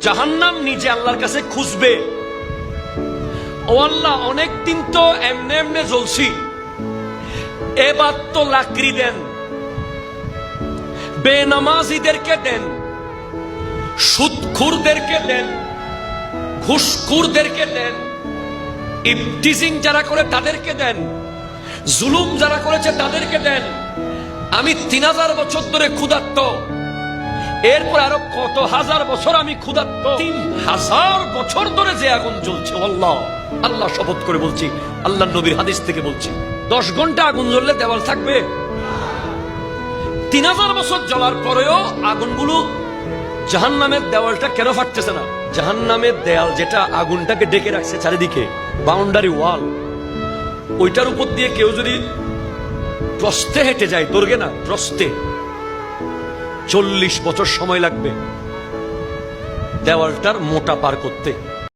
জাহান্নাম নিজে আল্লাহর কাছে খুঁজবে। ও আল্লাহ, অনেক দিন তো এমনে এমনে জ্বলছি। এবার তো লাকড়ি দেন। বেনামাজিদেরকে দেন। সুদখুরদেরকে দেন। ঘুষখুরদেরকে দেন। ইফটিজিং যারা করে তাদেরকে দেন। জুলুম যারা করেছে তাদেরকে দেন। আমি তিন হাজার বছর ধরে ক্ষুধার্ত। এরপর আরও কত হাজার বছর আমি ক্ষুধার্ত? তিন হাজার বছর ধরে যে আগুন জ্বলছে, আল্লাহ আল্লাহ শপথ করে বলছি, আল্লাহ নবীর হাদিস থেকে বলছি, দশ ঘণ্টা আগুন জ্বললে দেওয়াল থাকবে। তিন হাজার বছর জ্বলার পরেও আগুনগুলো জাহান নামের দেওয়ালটা কেন ফাটতেছে না? জাহান নামের দেয়াল যেটা আগুনটাকে ডেকে রাখছে চারিদিকে বাউন্ডারি ওয়াল ওইটার উপর দিয়ে কেউ যদি প্রস্তে হেঁটে যায় দর্গে না প্রস্তে চল্লিশ বছর সময় লাগবে। দেওয়ালটার মোটা পার করতে।